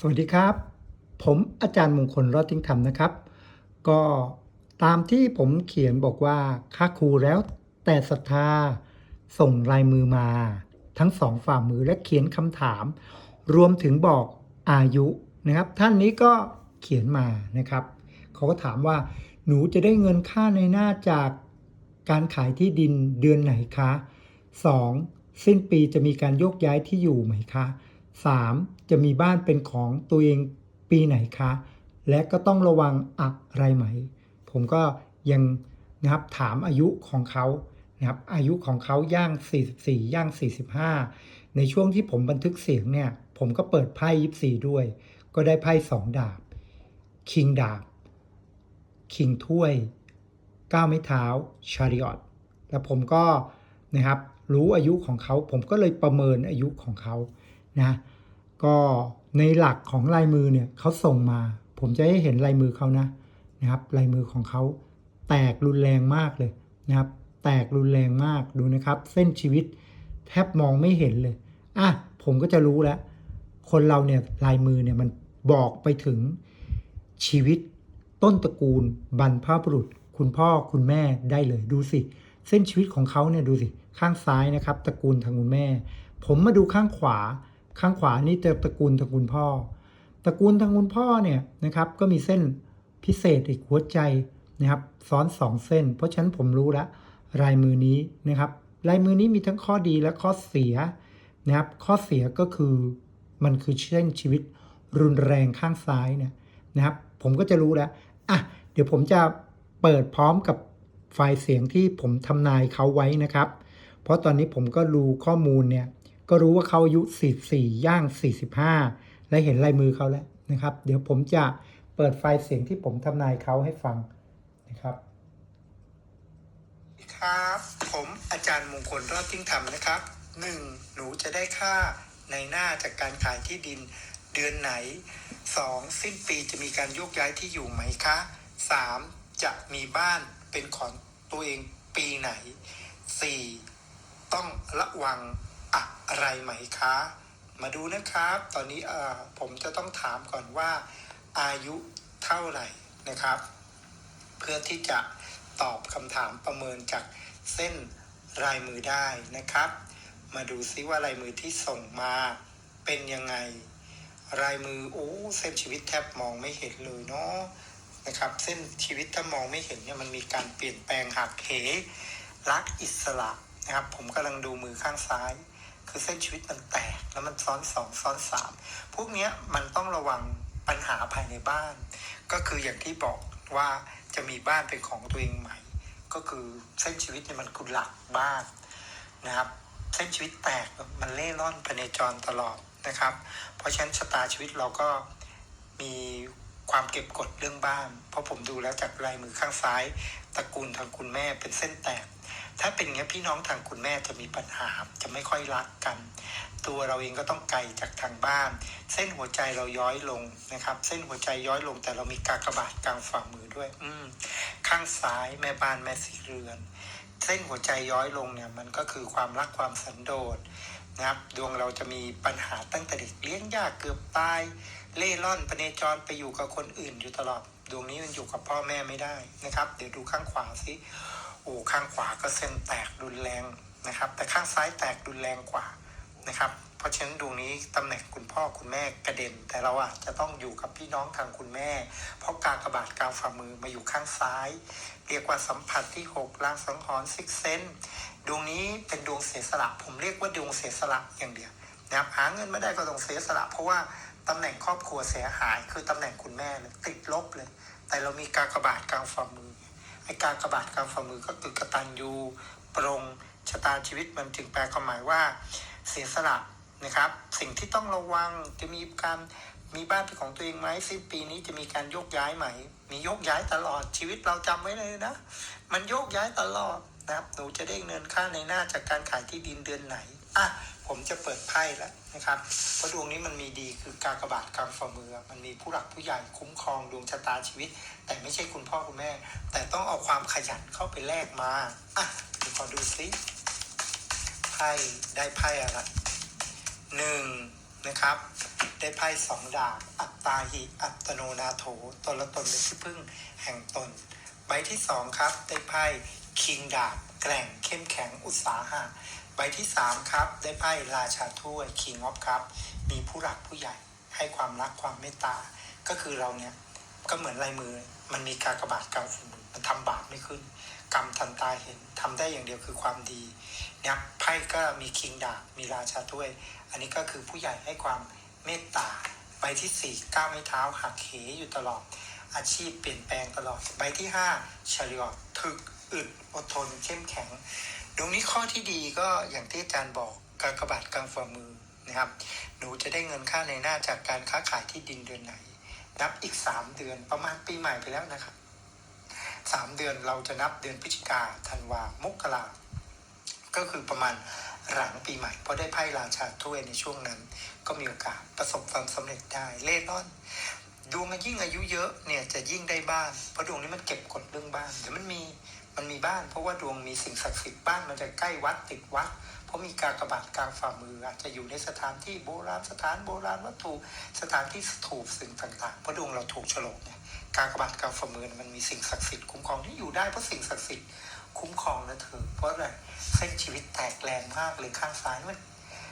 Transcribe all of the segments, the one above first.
สวัสดีครับ ผมอาจารย์มงคลรอดทิ้งธรรมนะครับ ก็ตามที่ผมเขียนบอกว่าค่าครูแล้วแต่ศรัทธาส่งลายมือมา ทั้งสองฝ่ามือและเขียนคำถาม รวมถึงบอกอายุนะครับ ท่านนี้ก็เขียนมานะครับเขาก็ถามว่าหนูจะได้เงินค่าในหน้าจากการขายที่ดินเดือนไหนคะ 2. สิ้นปีจะมีการโยกย้ายที่อยู่ไหมคะ 3. จะมีบ้านเป็นของตัวเองปีไหนคะ และก็ต้องระวังอะไรไหม ผมก็ยังนะครับถามอายุของเขานะครับอายุของเขาย่าง 44 ย่าง 45 ในช่วงที่ผมบันทึกเสียงเนี่ย ผมก็เปิดไพ่ยิบสี่ด้วย ก็ได้ไพ่สองดาบ คิงดาบ คิงถ้วย ก้าวไม้เท้า ชาริออตแล้วผมก็นะครับรู้อายุของเขา ผมก็เลยประเมินอายุของเขา นะก็ในหลักของลายมือเนี่ยเขาส่งมา ผมจะให้เห็นลายมือเขานะนะครับลายมือของเขาแตกรุนแรงมากเลยนะครับ แตกรุนแรงมากดูนะครับ เส้นชีวิตแทบมองไม่เห็นเลยอะผมก็จะรู้แล้ว คนเราเนี่ยลายมือเนี่ยมันบอกไปถึงชีวิตต้นตระกูลบรรพบุรุษ คุณพ่อคุณแม่ได้เลยดูสิ เส้นชีวิตของเขาเนี่ยดูสิข้างซ้ายนะครับ ตระกูลทางคุณแม่ ผมมาดูข้างขวา ข้างขวานี่จะตระกูลทางคุณพ่อ ตระกูลทางคุณพ่อเนี่ยนะครับ ก็มีเส้นพิเศษอีกหัวใจนะครับ ซ้อนสองเส้น เพราะฉะนั้นผมรู้แล้วลายมือนี้นะครับ ลายมือนี้มีทั้งข้อดีและข้อเสียนะครับ ข้อเสียก็คือมันคือเส้นชีวิตรุนแรงข้างซ้ายเนี่ยนะครับ ผมก็จะรู้แล้วอะเดี๋ยวผมจะเปิดพร้อมกับไฟล์เสียงที่ผมทำนายเขาไว้นะครับ เพราะตอนนี้ผมก็รู้ข้อมูลเนี่ย ก็รู้ว่าเขาอายุ 44 ย่าง 45 และเห็นลายมือเขาแล้วนะครับ เดี๋ยวผมจะเปิดไฟล์เสียงที่ผมทำนายเขาให้ฟังนะครับครับ ผมอาจารย์มงคลรอดทิ้งธรรมนะครับ 1. หนูจะได้ค่าในหน้าจากการขายที่ดินเดือนไหน 2. สิ้นปีจะมีการโยกย้ายที่อยู่ไหมคะ 3. จะมีบ้านเป็นของตัวเองปีไหน 4. ต้องระวัง อะไรไหมคะ มาดูนะครับ ตอนนี้ผมจะต้องถามก่อนว่า อายุเท่าไหร่นะครับ เพื่อที่จะตอบคำถามประเมินจากเส้นลายมือได้นะครับ มาดูซิว่าลายมือที่ส่งมาเป็นยังไงลายมือโอ้เส้นชีวิตแทบมองไม่เห็นเลยเนาะนะครับ เส้นชีวิตถ้ามองไม่เห็นเนี่ยมันมีการเปลี่ยนแปลงหักเหรักอิสระนะครับ ผมกำลังดูมือข้างซ้าย คือเส้นชีวิตมันแตกแล้วมันซ้อนสองซ้อนสามพวกเนี้ยมันต้องระวังปัญหาภายในบ้าน ก็คืออย่างที่บอกว่าจะมีบ้านเป็นของตัวเองใหม่ ก็คือเส้นชีวิตเนี่ยมันคือหลักบ้านนะครับ เส้นชีวิตแตกมันเล่ร่อนภายในจรตลอดนะครับ เพราะฉะนั้นชะตาชีวิตเราก็มีความเก็บกดเรื่องบ้าน เพราะผมดูแล้วจากลายมือข้างซ้ายตระกูลทางคุณแม่เป็นเส้นแตก ถ้าเป็นอย่างนี้ยพี่น้องทางคุณแม่จะมีปัญหาจะไม่ค่อยรักกัน ตัวเราเองก็ต้องไกลจากทางบ้าน เส้นหัวใจเราย้อยลงนะครับ เส้นหัวใจย้อยลงแต่เรามีกากบาทกลางฝ่ามือด้วย อืข้างซ้ายแม่บ้านแม่สีเรือน เส้นหัวใจย้อยลงเนี่ยมันก็คือความรักความสันโดษนะครับดวงเราจะมีปัญหาตั้งแต่เด็กเลี้ยงยากเกือบตาย เล่ร่อนปเนจรไปอยู่กับคนอื่นอยู่ตลอด ดวงนี้มันอยู่กับพ่อแม่ไม่ได้นะครับ เดี๋ยวดูข้างขวาสิ อ้ข้างขวาก็เส้นแตกรุนแรงนะครับ แต่ข้างซ้ายแตกรุนแรงกว่านะครับ เพราะฉะนั้นดวงนี้ตำแหน่งคุณพ่อคุณแม่กระเด็น แต่เราอะจะต้องอยู่กับพี่น้องทางคุณแม่ เพราะกากระบาทกลางฝ่ามือมาอยู่ข้างซ้าย เรียกว่าสัมผัสที่6ลางสังหรณ์ซิกเซนดวงนี้เป็นดวงเสียสละผมเรียกว่าดวงเสียสละอย่างเดียวนะครับหาเงินไม่ได้ก็ต้องเสียสละ เพราะว่าตำแหน่งครอบครัวเสียหาย คือตำแหน่งคุณแม่ติดลบเลย แต่เรามีกากระบาทกลางฝ่ามือ ไอการกระบาดกางฝ่ามือก็คือกตัญญูปรงชะตาชีวิตมันจึงแปลความหมายว่าเสียสละนะครับ สิ่งที่ต้องระวังจะมีการมีบ้านเป็นของตัวเองไหมสิ้นปีนี้จะมีการโยกย้ายไหม มีโยกย้ายตลอดชีวิตเราจำไว้เลยนะ มันโยกย้ายตลอดนะครับหนูจะได้เงินค่าในหน้าจากการขายที่ดินเดือนไหนอะ ผมจะเปิดไพ่แล้วนะครับ เพราะดวงนี้มันมีดีคือกากบาทกางฝ่ามือ มันมีผู้หลักผู้ใหญ่คุ้มครองดวงชะตาชีวิต แต่ไม่ใช่คุณพ่อคุณแม่ แต่ต้องเอาความขยันเข้าไปแลกมา อะเดี๋ยวขอดูซิไพ่ได้ไพ่อะไรหนึ่งนะครับ ได้ไพ่สองดาบอัตตาหิอัตโนนาโถตนละตนเป็นที่พึ่งแห่งตน ใบที่สองครับ ได้ไพ่คิงดาบแกร่งเข้มแข็งอุตสาหะ ใบที่สามครับ ได้ไพ่ราชาถ้วยคิงออฟครับ มีผู้หลักผู้ใหญ่ให้ความรักความเมตตา ก็คือเราเนี่ย ก็เหมือนลายมือ มันมีกากระบาดกาวฝีมือมันทำบาปไม่ขึ้น กรรมทันตาเห็นทำได้อย่างเดียวคือความดีนะครับไพ่ก็มีคิงดาบมีราชาถ้วย อันนี้ก็คือผู้ใหญ่ให้ความเมตตา ใบที่สี่ก้าวไม่เท้าหักเหอยู่ตลอด อาชีพเปลี่ยนแปลงตลอด ใบที่ห้าเฉลียถึกอึดอดทนเข้มแข็ง ตรงนี้ข้อที่ดีก็อย่างที่อาจารย์บอกการกระบาดกลางฝ่ามือนะครับ หนูจะได้เงินค่าในหน้าจากการค้าขายที่ดินเดือนไหน นับอีกสามเดือนประมาณปีใหม่ไปแล้วนะครับสามเดือนเราจะนับเดือนพฤศจิกาธันวามกราก็คือประมาณหลังปีใหม่เพราะได้ไพ่ราชาถ้วยในช่วงนั้น ก็มีโอกาสประสบความสำเร็จได้เล่ร่อนดวงยิ่งอายุเยอะเนี่ยจะยิ่งได้บ้านเพราะดวงนี้มันเก็บกดเรื่องบ้านแต่มันมี มันมีบ้าน เพราะว่าดวงมีสิ่งศักดิ์สิทธิ์บ้านมันจะใกล้วัดติดวัด เพราะมีการกระบาดกลางฝ่ามืออาจจะอยู่ในสถานที่โบราณสถานโบราณวัตถุสถานที่ถูกสิ่งต่างๆเพราะดวงเราถูกฉลกเนี่ยการกระบาดกลางฝ่ามือมันมีสิ่งศักดิ์สิทธิ์คุ้มครองที่อยู่ได้เพราะสิ่งศักดิ์สิทธิ์คุ้มครองนะเธอเพราะอะไรเส้นชีวิตแตกแรงมากเลยข้างซ้ายมัน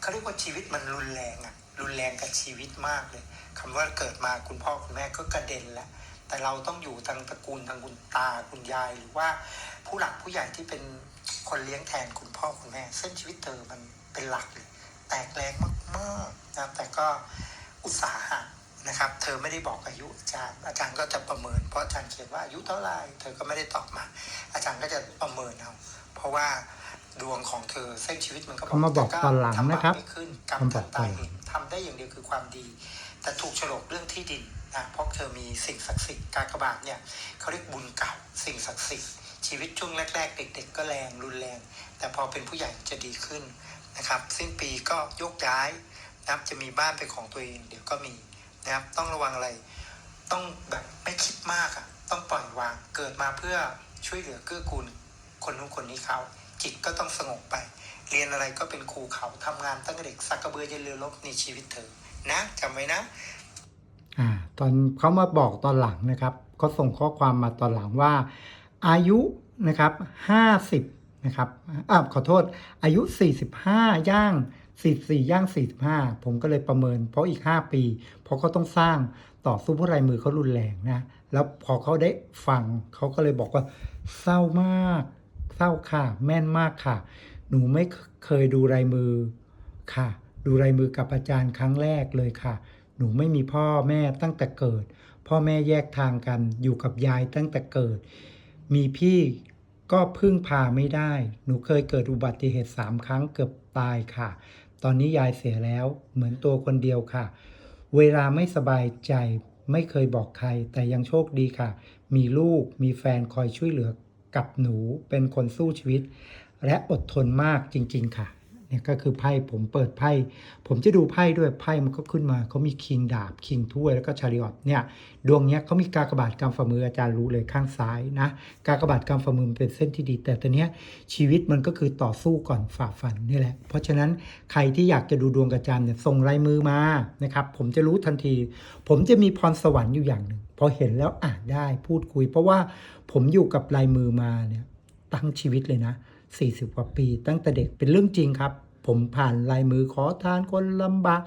เขาเรียกว่าชีวิตมันรุนแรงอะรุนแรงกับชีวิตมากเลยคำว่าเกิดมาคุณพ่อคุณแม่ก็กระเด็นแล้ว แต่เราต้องอยู่ทางตระกูลทางคุณตาคุณยาย หรือว่าผู้หลักผู้ใหญ่ที่เป็นคนเลี้ยงแทนคุณพ่อคุณแม่เส้นชีวิตเธอมันเป็นหลักเลยแตกแรงมากๆนะแต่ก็อุตสาหะนะครับ เธอไม่ได้บอกอายุอาจารย์ อาจารย์ก็จะประเมิน เพราะอาจารย์เขียนว่าอายุเท่าไหร่เธอก็ไม่ได้ตอบมา อาจารย์ก็จะประเมินเอาเพราะว่าดวงของเธอเส้นชีวิตมันก็เขามาบอกตอนหลังนะครับทำาปไม่ขึ้นกรรมเขาบทัอนกตอตานหลังเห็นทำได้อย่างเดียวคือความดี แต่ถูกฉลกเรื่องที่ดิน นะเพราะเธอมีสิ่งศักดิ์สิทธิ์การกระบาดเนี่ยเขาเรียกบุญเก่าสิ่งศักดิ์สิทธิ์ชีวิตช่วงแรก ๆ เด็ก ๆ ก็แรงรุนแรง แต่พอเป็นผู้ใหญ่จะดีขึ้นนะครับสิ้นปีก็ยกย้ายนะครับจะมีบ้านเป็นของตัวเอง เดี๋ยวก็มีนะครับต้องระวังอะไร ต้องแบบไม่คิดมากอะต้องปล่อยวางเกิดมาเพื่อช่วยเหลือเกื้อกูลคนนู้นคนนี้เขาจิตก็ต้องสงบไป เรียนอะไรก็เป็นครูเขาทำงานตั้งแต่เด็กสักกระเบือยันเรือรบในชีวิตเธอนะจำไว้นะ ตอนเขามาบอกตอนหลังนะครับเขาส่งข้อความมาตอนหลังว่า อายุนะครับ50นะครับอ่าขอโทษ อายุ 45 ย่าง 44 ย่าง 45 ผมก็เลยประเมิน เพราะอีก 5 ปี เพราะเขาต้องสร้างต่อสู้เพราะลายมือเขารุนแรงนะ แล้วพอเขาได้ฟังเขาก็เลยบอกว่า เศร้ามาก เศร้าค่ะ แม่นมากค่ะ หนูไม่เคยดูลายมือค่ะ ดูลายมือกับอาจารย์ครั้งแรกเลยค่ะ หนูไม่มีพ่อแม่ตั้งแต่เกิด พ่อแม่แยกทางกัน อยู่กับยายตั้งแต่เกิด มีพี่ก็พึ่งพาไม่ได้ หนูเคยเกิดอุบัติเหตุสามครั้งเกือบตายค่ะ ตอนนี้ยายเสียแล้ว เหมือนตัวคนเดียวค่ะ เวลาไม่สบายใจไม่เคยบอกใคร แต่ยังโชคดีค่ะ มีลูกมีแฟนคอยช่วยเหลือกับหนูเป็นคนสู้ชีวิต และอดทนมากจริง ๆ ค่ะ เนี่ยก็คือไพ่ผมเปิดไพ่ผมจะดูไพ่ด้วยไพ่มันก็ขึ้นมาเขามีคิงดาบคิงถ้วยแล้วก็ชาริออตเนี่ยดวงเนี้ยเขามีกากบาทกำฝ่ามืออาจารย์รู้เลยข้างซ้ายนะกากบาทกำฝ่ามือเป็นเส้นที่ดี แต่ตัวเนี้ยชีวิตมันก็คือต่อสู้ก่อนฝ่าฟันนี่แหละ เพราะฉะนั้นใครที่อยากจะดูดวงกับอาจารย์เนี่ยส่งลายมือมานะครับผมจะรู้ทันที ผมจะมีพรสวรรค์อยู่อย่างหนึ่งพอเห็นแล้วอ่านได้พูดคุย เพราะว่าผมอยู่กับลายมือมาเนี่ยตั้งชีวิตเลยนะ 40 กว่าปี ตั้งแต่เด็กเป็นเรื่องจริงครับ ผมผ่านลายมือขอทานคนลำบาก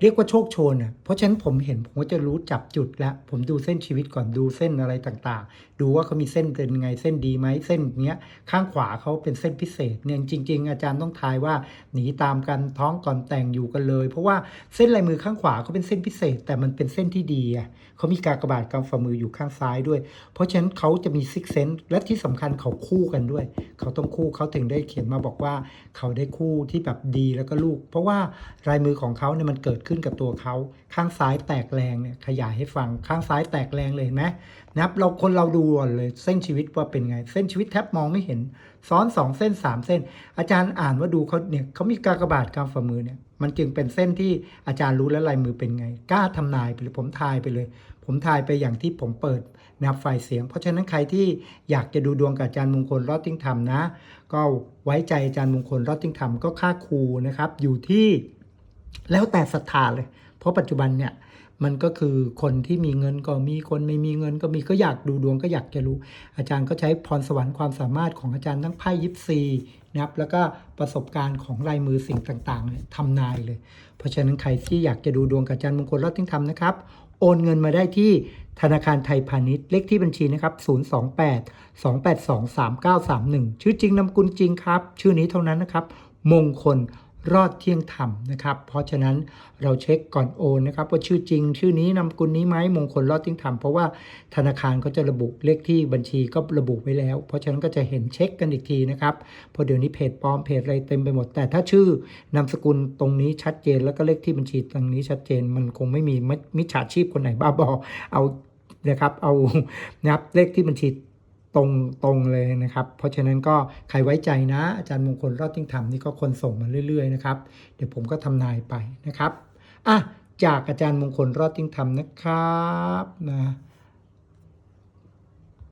เรียกว่าโชคโชนอะเพราะฉะนั้นผมเห็นผมก็จะรู้จับจุดแล้ว ผมดูเส้นชีวิตก่อนดูเส้นอะไรต่างๆ ดูว่าเขามีเส้นเป็นไงเส้นดีไหมเส้นเนี้ยข้างขวาเขาเป็นเส้นพิเศษเนี่ยจริง ๆ อาจารย์ต้องทายว่าหนีตามกันท้องก่อนแต่งอยู่กันเลย เพราะว่าเส้นลายมือข้างขวาเขาเป็นเส้นพิเศษ แต่มันเป็นเส้นที่ดีอะเขามีกากระบาทกำฝ่ามืออยู่ข้างซ้ายด้วย เพราะฉะนั้นเขาจะมีซิกเซนและที่สำคัญเขาคู่กันด้วย เขาต้องคู่เขาถึงได้เขียนมาบอกว่า เขาได้คู่ที่แบบดีแล้วก็ลูก เพราะว่าลายมือของเขาเนี่ยมันเกิดขึ้นกับตัวเขาข้างซ้ายแตกแรงเนี่ยขยายให้ฟังข้างซ้ายแตกแรงเลยเห็นไหมนะครับเราคนเราดูก่อนเลยเส้นชีวิตว่าเป็นไง เส้นชีวิตแทบมองไม่เห็น ซ้อนสองเส้นสามเส้น อาจารย์อ่านว่าดูเขาเนี่ยเขามีกากบาทกำฝ่ามือเนี่ยมันจึงเป็นเส้นที่อาจารย์รู้แล้วลายมือเป็นไง กล้าทำนายไปเลยผมทายไปเลย ผมทายไปอย่างที่ผมเปิดนะครับไฟเสียง เพราะฉะนั้นใครที่อยากจะดูดวงกับอาจารย์มงคลรอดติ้งธรรมนะ ก็ไว้ใจอาจารย์มงคลรอดติ้งธรรมก็ค่าครูนะครับอยู่ที่ แล้วแต่ศรัทธาเลย เพราะปัจจุบันเนี่ยมันก็คือคนที่มีเงินก็มีคนไม่มีเงินก็มีก็อยากดูดวงก็อยากจะรู้ อาจารย์ก็ใช้พรสวรรค์ความสามารถของอาจารย์ทั้งไพ่ยิปซีนะครับแล้วก็ประสบการณ์ของลายมือสิ่งต่างๆเนี่ยทำนายเลย เพราะฉะนั้นใครที่อยากจะดูดวงกับอาจารย์มงคลรอดทิ้งธรรมนะครับ โอนเงินมาได้ที่ธนาคารไทยพาณิชย์เลขที่บัญชีนะครับ 028 282 3931 ชื่อจริงนามกุลจริงครับ ชื่อนี้เท่านั้นนะครับ มงคล รอดเที่ยงธรรมนะครับ เพราะฉะนั้นเราเช็คก่อนโอนนะครับว่าชื่อจริง ชื่อนี้นามกุลนี้ไหมมงคลรอดเที่ยงธรรมเพราะว่าธนาคารเขาจะระบุเลขที่บัญชีก็ระบุไว้แล้ว เพราะฉะนั้นก็จะเห็นเช็คกันอีกทีนะครับเพราะเดี๋ยวนี้เพจปลอมเพจอะไรเต็มไปหมด แต่ถ้าชื่อนามสกุลตรงนี้ชัดเจน แล้วก็เลขที่บัญชีตรงนี้ชัดเจน มันคงไม่มีมิมิจฉาชีพคนไหนบ้าบอเอานะครับเอานะครับเลขที่บัญชี ตรงตรงเลยนะครับ เพราะฉะนั้นก็ใครไว้ใจนะ อาจารย์มงคลรอดทิ้งธรรมนี่ก็คนส่งมาเรื่อยๆนะครับ เดี๋ยวผมก็ทำนายไปนะครับอะจากอาจารย์มงคลรอดทิ้งธรรมนะครับนะ